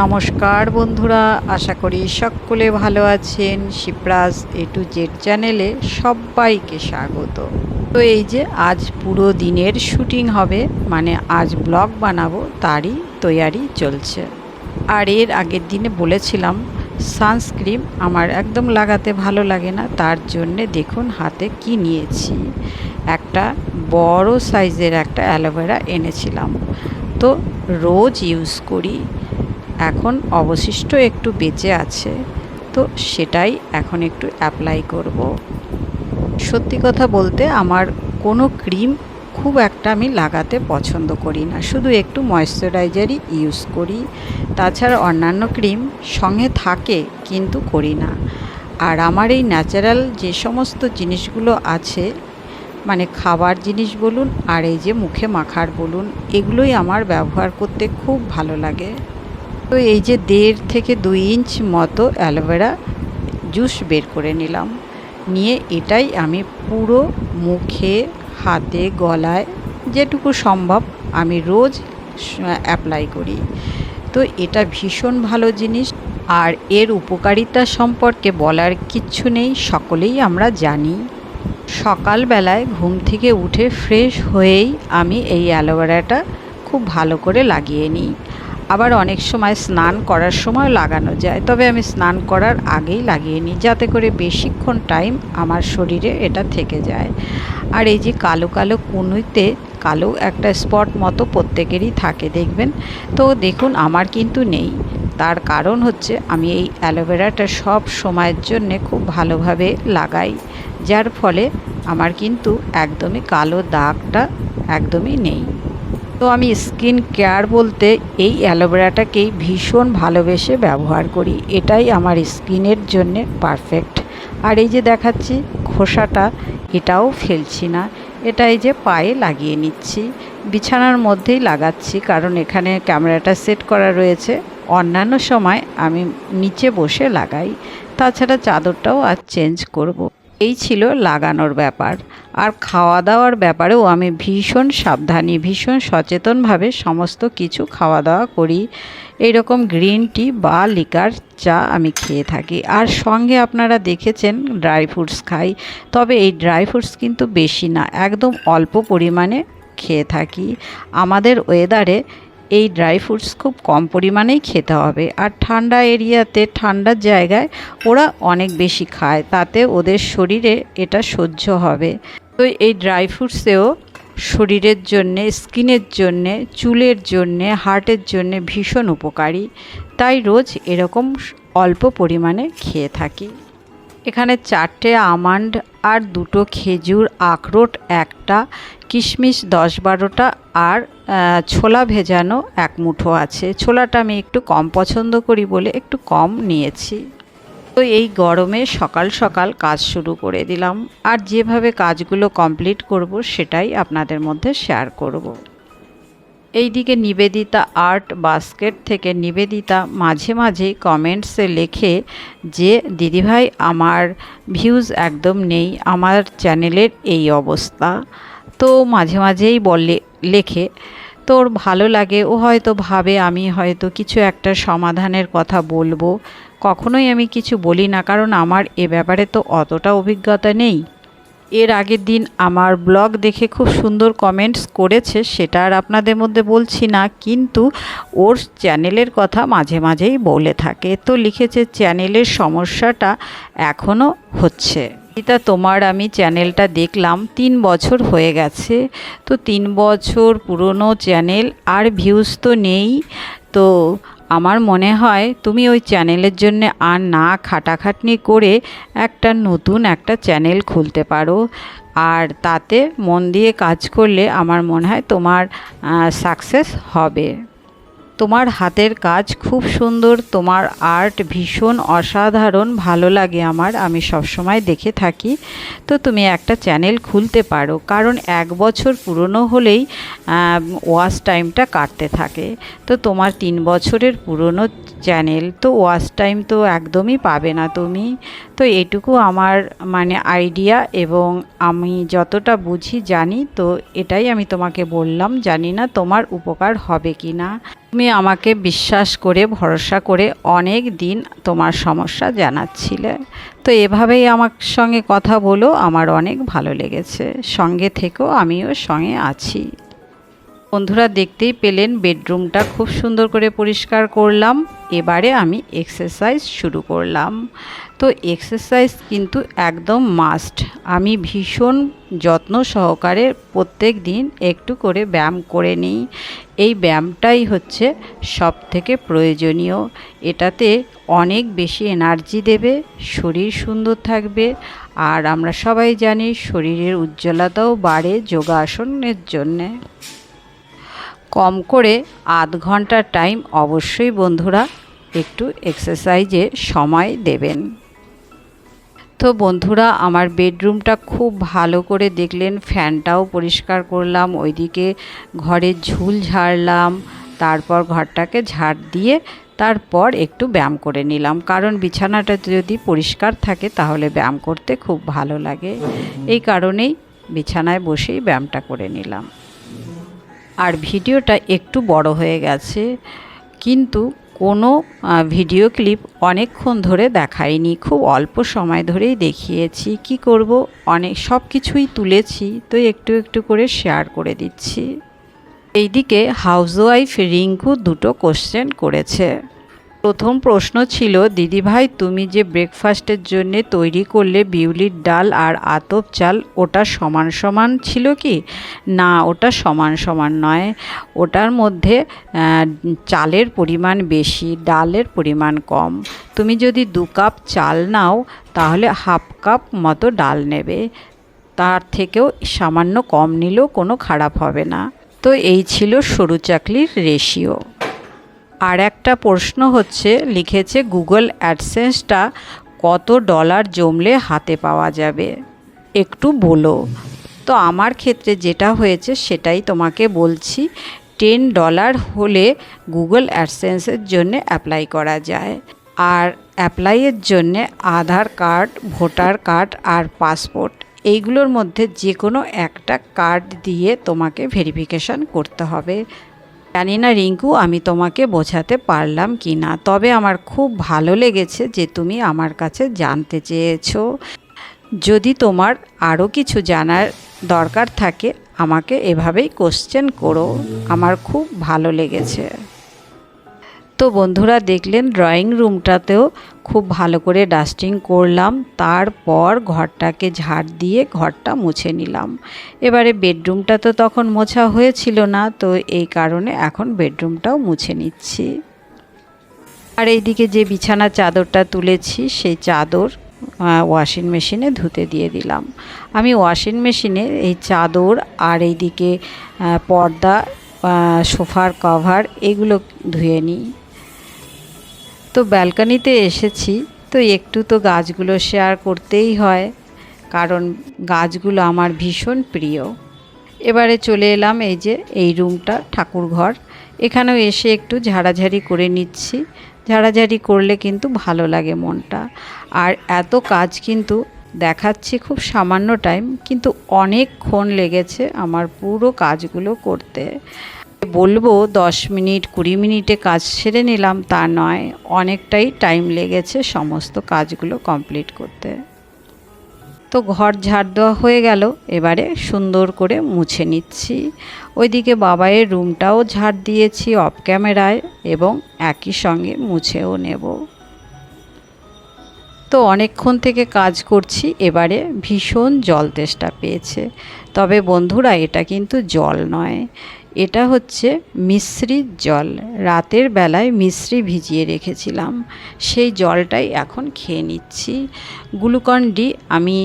নমস্কার বন্ধুরা, আশা করি সকলে ভালো আছেন। শিপ্রাস এ টু জেড চ্যানেলে সবাইকে স্বাগত। তো এই যে আজ পুরো দিনের শুটিং হবে মানে আজ ব্লগ বানাবো, তারই তৈয়ারি চলছে। আর এর আগের দিনে বলেছিলাম, সানস্ক্রিন আমার একদম লাগাতে ভালো লাগে না, তার জন্যে দেখুন হাতে কি নিয়েছি। একটা বড় সাইজের একটা অ্যালোভেরা এনেছিলাম। তো রোজ ইউজ করি এখন অবশিষ্ট একটু বেঁচে আছে, তো সেটাই এখন একটু অ্যাপ্লাই করব। সত্যি কথা বলতে আমার কোনো ক্রিম খুব একটা আমি লাগাতে পছন্দ করি না, শুধু একটু ময়শ্চারাইজারই ইউজ করি। তাছাড়া অন্যান্য ক্রিম সঙ্গে থাকে, কিন্তু করি না। আর আমার এই ন্যাচারাল যে সমস্ত জিনিসগুলো আছে মানে খাবার জিনিস বলুন আর এই যে মুখে মাখার বলুন, এগুলোই আমার ব্যবহার করতে খুব ভালো লাগে। তো এই যে দেড় থেকে দুই ইঞ্চ মতো অ্যালোভেরা জুস বের করে নিলাম। নিয়ে এটাই আমি পুরো মুখে, হাতে, গলায় যেটুকু সম্ভব আমি রোজ অ্যাপ্লাই করি। তো এটা ভীষণ ভালো জিনিস। আর এর উপকারিতা সম্পর্কে বলার কিচ্ছু নেই, সকলেই আমরা জানি। সকালবেলায় ঘুম থেকে উঠে ফ্রেশ হয়েই আমি এই অ্যালোভেরাটা খুব ভালো করে লাগিয়ে নিই। আবার অনেক সময় স্নান করার সময় লাগানো যায়। তবে আমি স্নান করার আগেই লাগিয়ে নিই, যাতে করে বেশিক্ষণ টাইম আমার শরীরে এটা থেকে যায়। আর এই যে কালো কালো কুনুইতে কালো একটা স্পট মতো প্রত্যেকেরই থাকে, দেখবেন? তো দেখুন, আমার কিন্তু নেই। তার কারণ হচ্ছে, আমি এই অ্যালোভেরাটা সব সময়ের জন্যে খুব ভালোভাবে লাগাই। যার ফলে আমার কিন্তু একদমই কালো দাগটা একদমই নেই। তো আমি স্কিন কেয়ার বলতে এই অ্যালোভেরাটাকেই ভীষণ ভালোবেসে ব্যবহার করি। এটাই আমার স্কিনের জন্যে পারফেক্ট। আর এই যে দেখাচ্ছি খোসাটা, এটাও ফেলছি না। এটা এই যে পায়ে লাগিয়ে নিচ্ছি। বিছানার মধ্যেই লাগাচ্ছি কারণ এখানে ক্যামেরাটা সেট করা রয়েছে। অন্যান্য সময় আমি নিচে বসে লাগাই। তাছাড়া চাদরটাও আর চেঞ্জ করব। এই ছিল লাগানোর ব্যাপার। আর খাওয়া দাওয়ার ব্যাপারেও আমি ভীষণ সাবধানী, ভীষণ সচেতনভাবে সমস্ত কিছু খাওয়া দাওয়া করি। এইরকম গ্রিন টি বা লিকার চা আমি খেয়ে থাকি। আর সঙ্গে আপনারা দেখেছেন ড্রাই ফ্রুটস খাই। তবে এই ড্রাই ফ্রুটস কিন্তু বেশি না, একদম অল্প পরিমাণে খেয়ে থাকি। আমাদের ওয়েদারে এই ড্রাই ফ্রুটস খুব কম পরিমাণেই খেতে হবে। আর ঠান্ডা এরিয়াতে ঠান্ডার জায়গায় ওরা অনেক বেশি খায়, তাতে ওদের শরীরে এটা সহ্য হবে। তো এই ড্রাই ফ্রুটসেও শরীরের জন্যে, স্কিনের জন্যে, চুলের জন্যে, হার্টের জন্যে ভীষণ উপকারী। তাই রোজ এরকম অল্প পরিমাণে খেয়ে থাকি। এখানে চারটে আমান্ড আর দুটো খেজুর আখরোট, একটা কিশমিশ দশ বারোটা আর ছোলা ভেজানো এক মুঠো আছে। ছোলাটা আমি একটু কম পছন্দ করি বলে একটু কম নিয়েছি। তো এই গরমে সকাল সকাল কাজ শুরু করে দিলাম। আর যেভাবে কাজগুলো কমপ্লিট করব সেটাই আপনাদের মধ্যে শেয়ার করব। এইদিকে নিবেদিতা আর্ট বাস্কেট থেকে নিবেদিতা মাঝে মাঝে কমেন্টসে লেখে যে, দিদিভাই, আমার ভিউজ একদম নেই, আমার চ্যানেলের এই অবস্থা। তো মাঝে মাঝেই বলে, লেখে, তোর ভালো লাগে, ও হয়তো ভাবে আমি হয়তো কিছু একটা সমাধানের কথা বলব। কখনোই আমি কিছু বলি না, কারণ আমার এ ব্যাপারে তো অতটা অভিজ্ঞতা নেই। এর আগের দিন আমার ব্লগ দেখে খুব সুন্দর কমেন্টস করেছে, সেটা আর আপনাদের মধ্যে বলছি না, কিন্তু ওর চ্যানেলের কথা মাঝে মাঝেই বলে থাকে। তো লিখেছে, চ্যানেলের সমস্যাটা এখনও হচ্ছে। এটা তোমার আমি চ্যানেলটা দেখলাম, তিন বছর হয়ে গেছে। তো তিন বছর পুরনো চ্যানেল, আর ভিউজ তো নেই। তো আমার মনে হয় তুমি ওই চ্যানেলের জন্য আর না খাটাখাটনি করে একটা নতুন একটা চ্যানেল খুলতে পারো। আর তাতে মন দিয়ে কাজ করলে আমার মনে হয় তোমার সাকসেস হবে। তোমার হাতের কাজ খুব সুন্দর, তোমার আর্ট ভীষণ অসাধারণ, ভালো লাগে আমার, আমি সবসময় দেখে থাকি। তো তুমি একটা চ্যানেল খুলতে পারো, কারণ এক বছর পুরনো হলেই ওয়াচ টাইমটা কাটতে থাকে। তো তোমার তিন বছরের পুরনো চ্যানেল, তো ওয়াচ টাইম তো একদমই পাবে না তুমি। তো এটুকু আমার মানে আইডিয়া এবং আমি যতটা বুঝি জানি, তো এটাই আমি তোমাকে বললাম, জানি না তোমার উপকার হবে কি না তুমি আমাকে বিশ্বাস করে, ভরসা করে অনেক দিন তোমার সমস্যা জানাচ্ছিলে। তো এভাবেই আমার সঙ্গে কথা বলো, আমার অনেক ভালো লেগেছে। সঙ্গে থেকেও আমিও সঙ্গে আছি। বন্ধুরা দেখতেই পেলেন, বেডরুমটা খুব সুন্দর করে পরিষ্কার করলাম। এবারে আমি এক্সারসাইজ শুরু করলাম। তো এক্সারসাইজ কিন্তু একদম মাস্ট। আমি ভীষণ যত্ন সহকারে প্রত্যেক দিন একটু করে ব্যায়াম করে নিই। এই ব্যায়ামটাই হচ্ছে সব থেকে প্রয়োজনীয়। এটাতে অনেক বেশি এনার্জি দেবে, শরীর সুন্দর থাকবে, আর আমরা সবাই জানি শরীরের উজ্জ্বলতাও বাড়ে যোগাসনের জন্যে। কম করে আধ ঘণ্টার টাইম অবশ্যই বন্ধুরা একটু এক্সারসাইজে সময় দেবেন। তো বন্ধুরা, আমার বেডরুমটা খুব ভালো করে দেখলেন, ফ্যানটাও পরিষ্কার করলাম, ওইদিকে ঘরের ঝুল ঝাড়লাম, তারপর ঘরটাকে ঝাড় দিয়ে তারপর একটু ব্যায়াম করে নিলাম। কারণ বিছানাটা যদি পরিষ্কার থাকে, তাহলে ব্যায়াম করতে খুব ভালো লাগে। এই কারণেই বিছানায় বসেই ব্যায়ামটা করে নিলাম। আর ভিডিওটা একটু বড় হয়ে গেছে, কিন্তু কোনো ভিডিও ক্লিপ অনেকক্ষণ ধরে দেখাইনি। খুব অল্প সময় ধরেই দেখিয়েছি। কি করব? অনেক, সব কিছুই তুলেছি। তো একটু একটু করে শেয়ার করে দিচ্ছি। এইদিকে হাউসওয়াইফ রিঙ্কু দুটো কোশ্চেন করেছে। প্রথম প্রশ্ন ছিল, দিদিভাই, তুমি যে ব্রেকফাস্টের জন্য তৈরি করলে বিউলির ডাল আর আতপ চাল, ওটা সমান সমান ছিল কি? না, ওটা সমান সমান নয়। ওটার মধ্যে চালের পরিমাণ বেশি, ডালের পরিমাণ কম। তুমি যদি দু কাপ চাল নাও, তাহলে হাফ কাপ মতো ডাল নেবে। তার থেকেও সামান্য কম নিলেও কোনো খারাপ হবে না। তো এই ছিল সরু চাকলির রেশিও আর একটা প্রশ্ন হচ্ছে, লিখেছে গুগল অ্যাডসেন্সটা কত ডলার জমলে হাতে পাওয়া যাবে? একটু বলো। তো আমার ক্ষেত্রে যেটা হয়েছে সেটাই তোমাকে বলছি টেন ডলার হলে গুগল অ্যাডসেন্সের জন্য অ্যাপ্লাই করা যায়। আর অ্যাপ্লাইয়ের জন্যে আধার কার্ড, ভোটার কার্ড আর পাসপোর্ট, এইগুলোর মধ্যে যে কোনো একটা কার্ড দিয়ে তোমাকে ভেরিফিকেশান করতে হবে। জানি না রিঙ্কু, আমি তোমাকে বোঝাতে পারলাম কি না, তবে আমার খুব ভালো লেগেছে যে তুমি আমার কাছে জানতে চেয়েছো। যদি তোমার আরও কিছু জানার দরকার থাকে, আমাকে এভাবেই কোশ্চেন করো, আমার খুব ভালো লেগেছে। তো বন্ধুরা দেখলেন ড্রয়িং রুমটাতেও খুব ভালো করে ডাস্টিং করলাম। তারপর ঘরটাকে ঝাড় দিয়ে ঘরটা মুছে নিলাম। এবারে বেডরুমটা তো তখন মোছা হয়েছিল না, তো এই কারণে এখন বেডরুমটাও মুছে নিচ্ছি। আর এইদিকে যে বিছানা চাদরটা তুলেছি, সেই চাদর ওয়াশিং মেশিনে ধুতে দিয়ে দিলাম। আমি ওয়াশিং মেশিনে এই চাদর আর এইদিকে পর্দা সোফার কভার এগুলো ধুয়ে নিই। তো ব্যালকানিতে এসেছি, তো একটু তো গাছগুলো শেয়ার করতেই হয়, কারণ গাছগুলো আমার ভীষণ প্রিয়। এবারে চলে এলাম এই যে, এই রুমটা, ঠাকুর ঘর। এখানেও এসে একটু ঝাড়াঝাড়ি করে নিচ্ছি। ঝাড়াঝাড়ি করলে কিন্তু ভালো লাগে মনটা। আর এত কাজ কিন্তু দেখাচ্ছি খুব সামান্য টাইম কিন্তু অনেকক্ষণ লেগেছে আমার পুরো কাজগুলো করতে। বলব, দশ মিনিট, কুড়ি মিনিটে কাজ সেরে নিলাম, তা নয়। অনেকটাই টাইম লেগেছে সমস্ত কাজগুলো কমপ্লিট করতে। তো ঘর ঝাড় দেওয়া হয়ে গেল, এবারে সুন্দর করে মুছে নিচ্ছি। ওইদিকে বাবাইয়ের রুমটাও ঝাড় দিয়েছি অফ ক্যামেরায় এবং একই সঙ্গে মুছেও নেব। তো অনেকক্ষণ থেকে কাজ করছি, এবারে ভীষণ জল তেষ্টা পেয়েছে। তবে বন্ধুরা, এটা কিন্তু জল নয়। এটা হচ্ছে মিশ্রির জল। রাতের বেলায় মিশ্রি ভিজিয়ে রেখেছিলাম। সেই জলটাই এখন খেয়ে নিচ্ছি। গ্লুকন ডি আমি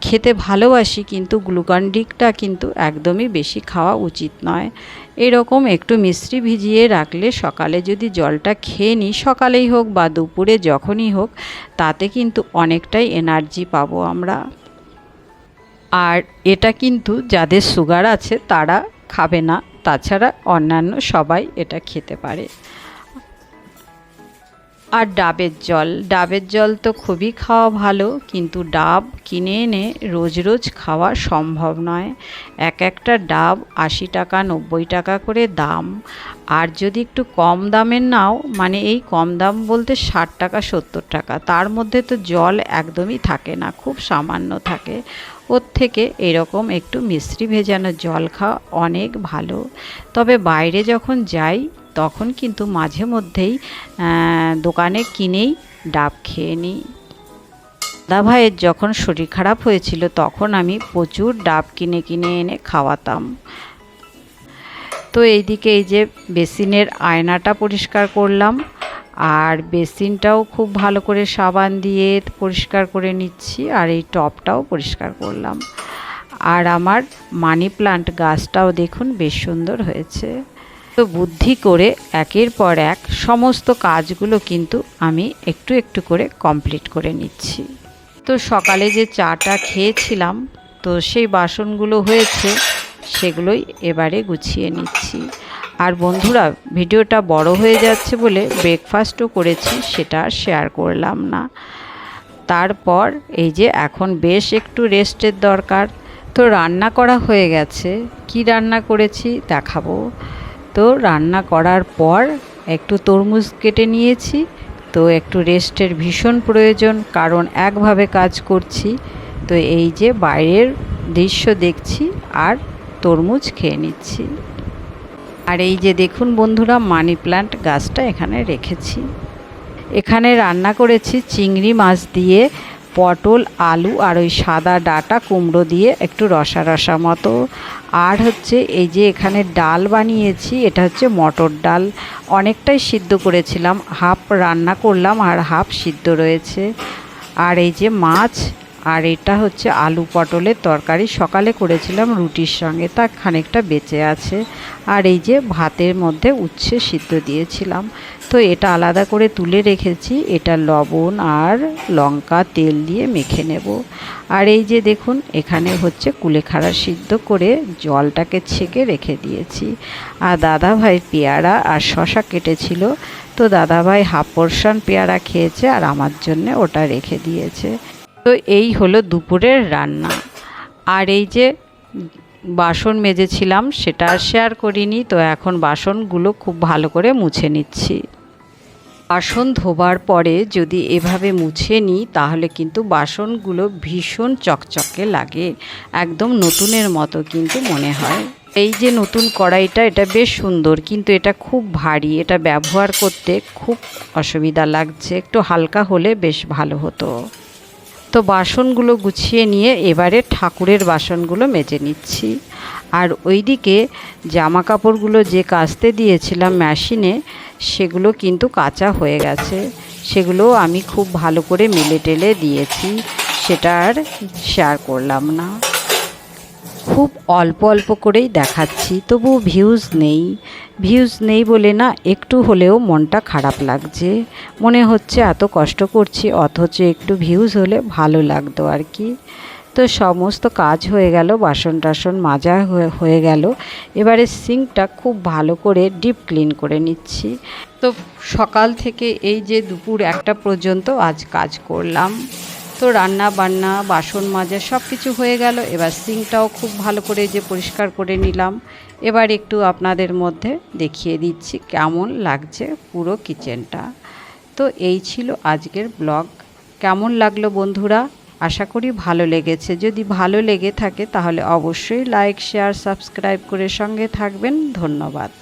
খেতে ভালোবাসি কিন্তু গ্লুকন ডিটা কিন্তু একদমই বেশি খাওয়া উচিত নয়। এরকম একটু মিশ্রি ভিজিয়ে রাখলে সকালে যদি জলটা খেয়ে নিই, সকালেই হোক বা দুপুরে যখনই হোক, তাতে কিন্তু অনেকটাই এনার্জি পাবো আমরা। আর এটা কিন্তু যাদের সুগার আছে তারা খাবে না। তাছাড়া অন্যান্য সবাই এটা খেতে পারে। আর ডাবের জল ডাবের জল তো খুবই খাওয়া ভালো, কিন্তু ডাব কিনে এনে রোজ রোজ খাওয়া সম্ভব নয়। এক একটা ডাব আশি টাকা, নব্বই টাকা করে দাম। আর যদি একটু কম দামের নাও মানে এই কম দাম বলতে ষাট টাকা, সত্তর টাকা, তার মধ্যে তো জল একদমই থাকে না, খুব সামান্য থাকে। ওর থেকে এরকম একটু মিশ্রি ভেজানো জল খাওয়া অনেক ভালো। তবে বাইরে যখন যাই, তখন কিন্তু মাঝে মধ্যেই দোকানে কিনেই ডাব খেয়ে নিই। দাদা ভাইয়ের যখন শরীর খারাপ হয়েছিল, তখন আমি প্রচুর ডাব কিনে কিনে এনে খাওয়াতাম। তো এইদিকে এই যে বেসিনের আয়নাটা পরিষ্কার করলাম। আর বেসিনটাও খুব ভালো করে সাবান দিয়ে পরিষ্কার করে নিচ্ছি আর এই টপটাও পরিষ্কার করলাম। আর আমার মানি প্লান্ট গাছটাও দেখুন বেশ সুন্দর হয়েছে। তো বুদ্ধি করে একের পর এক সমস্ত কাজগুলো কিন্তু আমি একটু একটু করে কমপ্লিট করে নিচ্ছি। তো সকালে যে চাটা খেয়েছিলাম, তো সেই বাসনগুলো হয়েছে, সেগুলোই এবারে গুছিয়ে নিচ্ছি। আর বন্ধুরা, ভিডিওটা বড় হয়ে যাচ্ছে বলে ব্রেকফাস্টও করেছি, সেটা শেয়ার করলাম না। তারপর এই যে এখন বেশ একটু রেস্টের দরকার। তো রান্না করা হয়ে গেছে। কি রান্না করেছি দেখাবো। তো রান্না করার পর একটু তরমুজ কেটে নিয়েছি। তো একটু রেস্টের ভীষণ প্রয়োজন, কারণ একভাবে কাজ করছি। তো এই যে বাইরের দৃশ্য দেখছি আর তরমুজ খেয়ে নিচ্ছি। আর এই যে দেখুন বন্ধুরা, মানি প্ল্যান্ট গাছটা এখানে রেখেছি। এখানে রান্না করেছি চিংড়ি মাছ দিয়ে, পটল, আলু আর ওই সাদা ডাটা কুমড়ো দিয়ে একটু রসা রসা মতো। আর হচ্ছে এই যে এখানে ডাল বানিয়েছি, এটা হচ্ছে মটর ডাল। অনেকটাই সিদ্ধ করেছিলাম, হাফ রান্না করলাম আর হাফ সিদ্ধ রয়েছে। আর এই যে মাছ আর এটা হচ্ছে আলু পটলের তরকারি। সকালে করেছিলাম রুটির সঙ্গে, তা খানিকটা বেঁচে আছে। আর এই যে ভাতের মধ্যে উচ্ছে সিদ্ধ দিয়েছিলাম। তো এটা আলাদা করে তুলে রেখেছি। এটা লবণ আর লঙ্কা তেল দিয়ে মেখে নেব। আর এই যে দেখুন, এখানে হচ্ছে কুলেখাড়া সিদ্ধ করে জলটাকে ছেঁকে রেখে দিয়েছি। আর দাদা ভাই পেয়ারা আর শশা কেটেছিল। তো দাদাভাই হাফ পোর্শন পেয়ারা খেয়েছে আর আমার জন্য ওটা রেখে দিয়েছে। তো এই হলো দুপুরের রান্না। আর এই যে বাসন মেজেছিলাম, সেটা শেয়ার করিনি, তো এখন বাসনগুলো খুব ভালো করে মুছে নিচ্ছি। বাসন ধোবার পরে যদি এভাবে মুছে নিই তাহলে কিন্তু বাসনগুলো ভীষণ চকচকে লাগে। একদম নতুনের মতো কিন্তু মনে হয়। এই যে নতুন কড়াইটা, এটা বেশ সুন্দর, কিন্তু এটা খুব ভারী। এটা ব্যবহার করতে খুব অসুবিধা লাগছে। একটু হালকা হলে বেশ ভালো হতো। তো বাসনগুলো গুছিয়ে নিয়ে এবারে ঠাকুরের বাসনগুলো মেজে নিচ্ছি। আর ওইদিকে জামা কাপড়গুলো যে কাচতে দিয়েছিলাম মেশিনে, সেগুলো কিন্তু কাঁচা হয়ে গেছে। সেগুলো আমি খুব ভালো করে মেলে টেলে দিয়েছি, সেটা আর শেয়ার করলাম না। খুব অল্প অল্প করেই দেখাচ্ছি, তবু ভিউজ নেই। ভিউজ নেই বলে না, একটু হলেও মনটা খারাপ লাগছে। মনে হচ্ছে এত কষ্ট করছি, অথচ একটু ভিউজ হলে ভালো লাগতো আর কি। তো সমস্ত কাজ হয়ে গেল, বাসন টাসন মাজা হয়ে গেল। এবারে সিঙ্কটা খুব ভালো করে ডিপ ক্লিন করে নিচ্ছি। তো সকাল থেকে এই যে দুপুর একটা পর্যন্ত আজ কাজ করলাম। তো রান্না বান্না, বাসন মাজা সব কিছু হয়ে গেল। এবার সিঙ্কটাও খুব ভালো করে যে পরিষ্কার করে নিলাম। এবার একটু আপনাদের মধ্যে দেখিয়ে দিচ্ছি কেমন লাগছে পুরো কিচেনটা। তো এই ছিল আজকের ব্লগ। কেমন লাগল বন্ধুরা? আশা করি ভালো লেগেছে। যদি ভালো লেগে থাকে তাহলে অবশ্যই লাইক, শেয়ার, সাবস্ক্রাইব করে সঙ্গে থাকবেন। ধন্যবাদ।